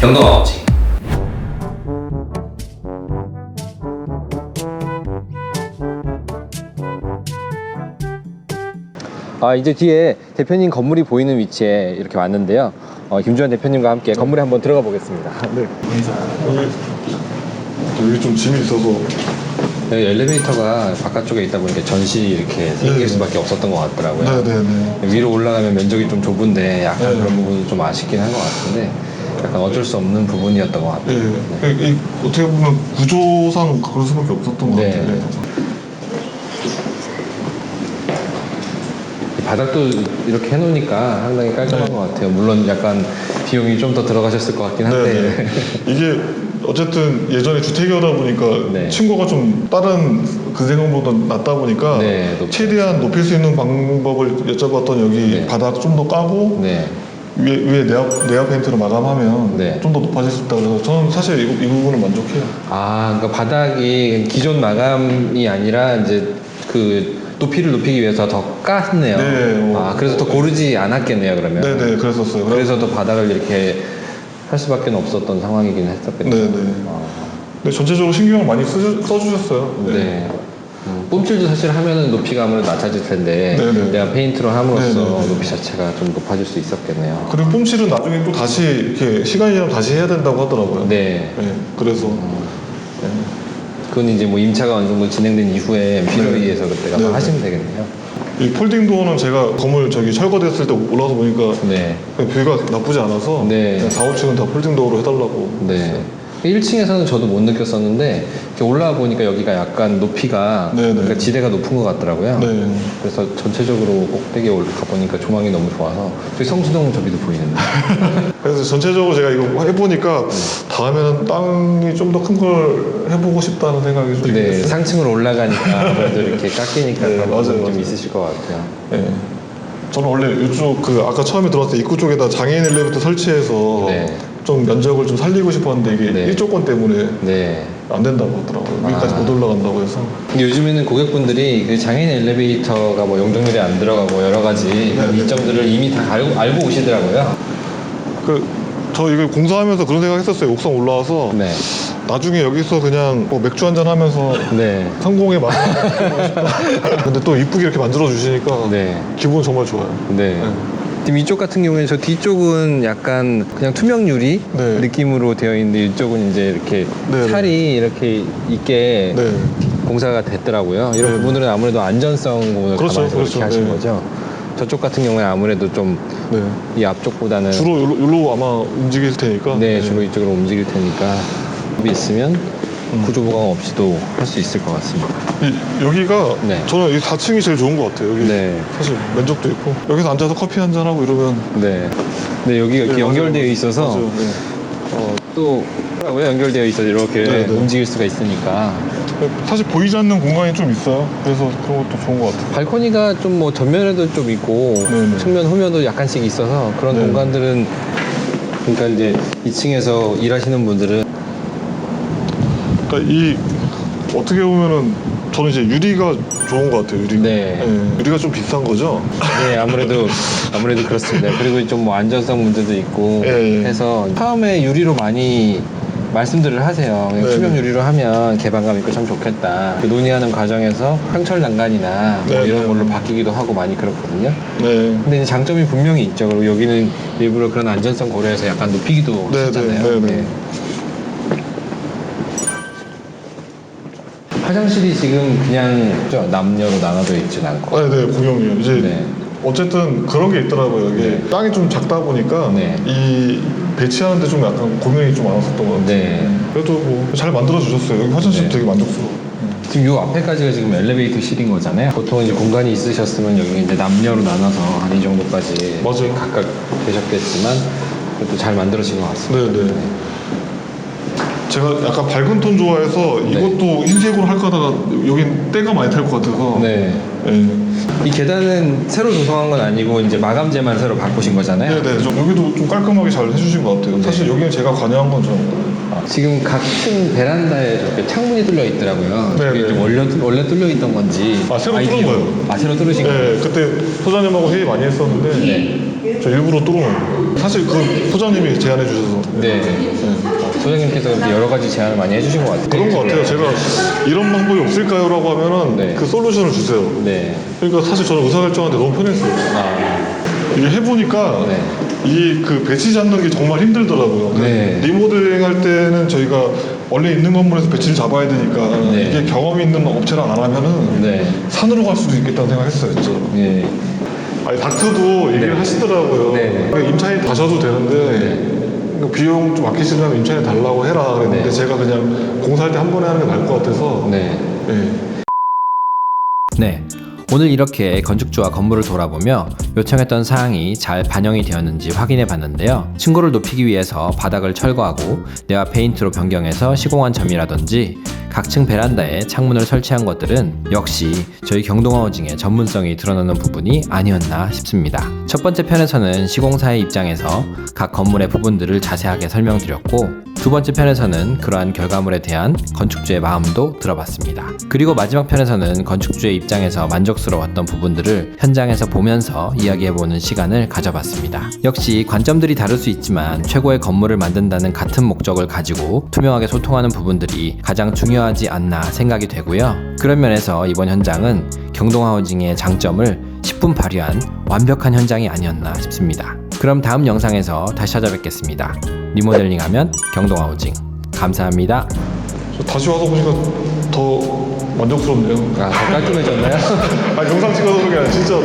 경동아 없지. 아 이제 뒤에 대표님 건물이 보이는 위치에 이렇게 왔는데요. 어, 김주환 대표님과 함께 건물에 한번 들어가 보겠습니다. 네. 여기, 여기 좀 짐이 있어서 여기 엘리베이터가 바깥쪽에 있다 보니까 전시 이렇게 생길 네. 수밖에 없었던 것 같더라고요. 네네네. 위로 올라가면 면적이 좀 좁은데 약간 네. 그런 부분이 좀 아쉽긴 한 것 같은데 약간 어쩔 수 없는 부분이었던 것 같아요. 예, 이- 이 어떻게 보면 구조상 그럴 수밖에 없었던 것 네. 같아요. 바닥도 이렇게 해놓으니까 상당히 깔끔한 네. 것 같아요. 물론 약간 비용이 좀 더 들어가셨을 것 같긴 한데. 네네. 이게 어쨌든 예전에 주택이다 보니까 네. 층고가 좀 다른 그 생각보다 낮다 보니까 네, 높- 최대한 높일 수 있는 방법을 여쭤봤던 여기 네. 바닥 좀 더 까고 네. 위에, 위에 내압, 내압 페인트로 마감하면 네. 좀 더 높아질 수 있다 그래서 저는 사실 이, 이 부분은 만족해요. 아, 그러니까 바닥이 기존 마감이 아니라 이제 그 높이를 높이기 위해서 더 깠네요. 네, 어. 아, 그래서 더 고르지 않았겠네요, 그러면. 네네 그랬었어요. 그래서 더 바닥을 이렇게 할 수밖에 없었던 상황이긴 했었겠네요. 네네. 아, 근데 전체적으로 신경을 많이 쓰, 써주셨어요. 네. 음, 뽐질도 사실 하면은 높이가 아무래도 낮아질 텐데 네네. 내가 페인트로 함으로써 네네. 높이 자체가 좀 높아질 수 있었겠네요. 그리고 뽐칠은 나중에 또 다시 이렇게 시간이 지나면 다시 해야 된다고 하더라고요. 네. 네, 그래서 네. 그건 이제 뭐 임차가 어느 정도 진행된 이후에 필요에 네. 의해서 그때 가서 네네. 하시면 되겠네요. 이 폴딩 도어는 제가 건물 저기 철거됐을 때 올라서 보니까 네. 뷰가 나쁘지 않아서 네. 그냥 4, 5층은 다 폴딩 도어로 해달라고. 네. 1층에서는 저도 못 느꼈었는데 이렇게 올라와 보니까 여기가 약간 높이가 네네. 그러니까 지대가 높은 것 같더라고요. 네. 그래서 전체적으로 꼭대기에 올라가 보니까 조망이 너무 좋아서 저기 성수동 저기도 보이는데. 그래서 전체적으로 제가 이거 해보니까 다음에는 땅이 좀 더 큰 걸 해보고 싶다는 생각이 좀 네, 들었어요. 상층으로 올라가니까 아무래도 이렇게 깎이니까 네, 그런 맞아요, 부분이 좀 맞아요. 있으실 것 같아요. 네. 저는 원래 이쪽 그 아까 처음에 들어왔을 때 입구 쪽에다 장애인 엘리베이터 설치해서 네. 좀 면적을 좀 살리고 싶었는데 이게 네. 일조권 때문에 네. 안 된다고 하더라고요. 위까지 아. 못 올라간다고 해서. 근데 요즘에는 고객분들이 그 장애인 엘리베이터가 뭐 용적률이 안 들어가고 여러 가지 네, 네. 이점들을 이미 다 알고, 알고 오시더라고요. 그 저 이거 공사하면서 그런 생각 했었어요. 옥상 올라와서 네. 나중에 여기서 그냥 뭐 맥주 한잔 하면서 네. 느끼고 싶다. 근데 또 이쁘게 이렇게 만들어 주시니까 네. 기분 정말 좋아요. 네. 지금 이쪽 같은 경우에 저 뒤쪽은 약간 그냥 투명 유리 네. 느낌으로 되어 있는데 이쪽은 이제 이렇게 네, 네. 살이 이렇게 있게 네. 공사가 됐더라고요. 이런 네. 부분들은 아무래도 안전성 부분을 그렇죠, 감안해서 그렇게 그렇죠. 하신 네. 거죠. 저쪽 같은 경우에 아무래도 좀 이 네. 앞쪽보다는 주로 여기로, 여기로 아마 움직일 테니까. 네, 주로 이쪽으로 움직일 테니까 이 있으면 음. 구조 보강 없이도 할 수 있을 것 같습니다. 이- 여기가 네. 저는 이 4층이 제일 좋은 것 같아요. 여기 네. 사실 면적도 있고 여기서 앉아서 커피 한 잔 하고 이러면 네. 네, 여기가 이렇게 네, 연결되어. 있어서 맞아요. 네. 어, 또왜 연결되어 있어서 이렇게 네, 네. 움직일 수가 있으니까 사실 보이지 않는 공간이 좀 있어요. 그래서 그런 것도 좋은 것 같아요. 발코니가 좀 뭐 전면에도 좀 있고 네네. 측면 후면도 약간씩 있어서 그런 네. 공간들은 그러니까 이제 2층에서 일하시는 분들은 그러니까 이 어떻게 보면은 저는 이제 유리가 좋은 것 같아요. 유리가. 네. 예, 유리가 좀 비싼 거죠. 네 아무래도 아무래도 그렇습니다. 그리고 좀 뭐 안전성 문제도 있고 예, 예. 해서 처음에 유리로 많이 말씀들을 하세요. 그냥 네, 투명 네. 유리로 하면 개방감 있고 참 좋겠다. 그 논의하는 과정에서 상철 난간이나 뭐 네, 이런 네. 걸로 바뀌기도 하고 많이 그렇거든요. 네. 근데 이제 장점이 분명히 있죠. 그리고 여기는 일부러 그런 안전성 고려해서 약간 높이기도 네, 하잖아요. 네, 네, 네. 화장실이 지금 그냥 저 남녀로 나눠져 있진 않고. 아, 네, 공용이에요. 이제 네. 어쨌든 그런 게 있더라고요. 이게 네. 땅이 좀 작다 보니까 네. 이 배치하는데 좀 약간 고민이 좀 많았었던 것 같아요. 네. 그래도 뭐 잘 만들어 주셨어요. 여기 화장실 네. 되게 만족스러워. 지금 요 앞에까지가 지금 엘리베이터 실인 거잖아요. 보통 이제 공간이 있으셨으면 여기 이제 남녀로 나눠서 한 이 정도까지 맞아요. 각각 되셨겠지만 그래도 잘 만들어진 것 같습니다. 네, 네. 제가 약간 밝은 톤 좋아해서 네. 이것도 흰색으로 할까 하다가 여긴 때가 많이 탈 것 같아서 네. 네. 이 계단은 새로 조성한 건 아니고 이제 마감재만 새로 바꾸신 거잖아요. 네네. 좀 여기도 좀 깔끔하게 잘 해주신 것 같아요. 네. 사실 여기는 제가 관여한 건 좀. 아, 지금 각층 베란다에 저렇게 창문이 뚫려 있더라고요. 네, 네. 좀 원래, 원래 뚫려 있던 건지. 아, 새로 아이디어- 뚫은 거예요. 아, 새로 뚫으신 거예요? 네, 그때 소장님하고 회의 많이 했었는데 네. 저 일부러 뚫어놓은 거예요. 사실 그 소장님이 제안해 주셔서 네. 소장님께서 여러 가지 제안을 많이 해주신 것 같아요. 그런 것 같아요. 제가 이런 방법이 없을까요 라고 하면은 네. 그 솔루션을 주세요. 네. 그러니까 사실 저는 의사결정하는데 너무 편했어요. 아, 이게 해보니까 네. 이 그 배치 잡는 게 정말 힘들더라고요. 네. 리모델링 할 때는 저희가 원래 있는 건물에서 배치를 잡아야 되니까 네. 이게 경험이 있는 업체랑 안 하면은 네. 산으로 갈 수도 있겠다는 생각했어요, 진짜. 예. 아니 닥터도 얘기를 네. 하시더라고요. 네. 그러니까 임차인 가셔도 되는데 그러니까 비용 좀 아끼시려면 임차인 달라고 해라 그랬는데 네. 제가 그냥 공사할 때 한 번에 하는 게 나을 것 같아서 네. 예. 네. 오늘 이렇게 건축주와 건물을 돌아보며 요청했던 사항이 잘 반영이 되었는지 확인해 봤는데요. 층고를 높이기 위해서 바닥을 철거하고 내와 페인트로 변경해서 시공한 점이라든지 각층 베란다에 창문을 설치한 것들은 역시 저희 경동하우징의 전문성이 드러나는 부분이 아니었나 싶습니다. 첫 번째 편에서는 시공사의 입장에서 각 건물의 부분들을 자세하게 설명드렸고 두 번째 편에서는 그러한 결과물에 대한 건축주의 마음도 들어봤습니다. 그리고 마지막 편에서는 건축주의 입장에서 만족스러웠던 부분들을 현장에서 보면서 이야기해보는 시간을 가져봤습니다. 역시 관점들이 다를 수 있지만 최고의 건물을 만든다는 같은 목적을 가지고 투명하게 소통하는 부분들이 가장 중요하지 않나 생각이 되고요. 그런 면에서 이번 현장은 경동하우징의 장점을 10분 발휘한 완벽한 현장이 아니었나 싶습니다. 그럼 다음 영상에서 다시 찾아뵙겠습니다. 리모델링 하면 경동하우징. 감사합니다. 저 다시 와서 보니까 더 만족스럽네요. 아, 더 깔끔해졌나요? 아 영상 찍어서 그런 게 아니라 진짜로.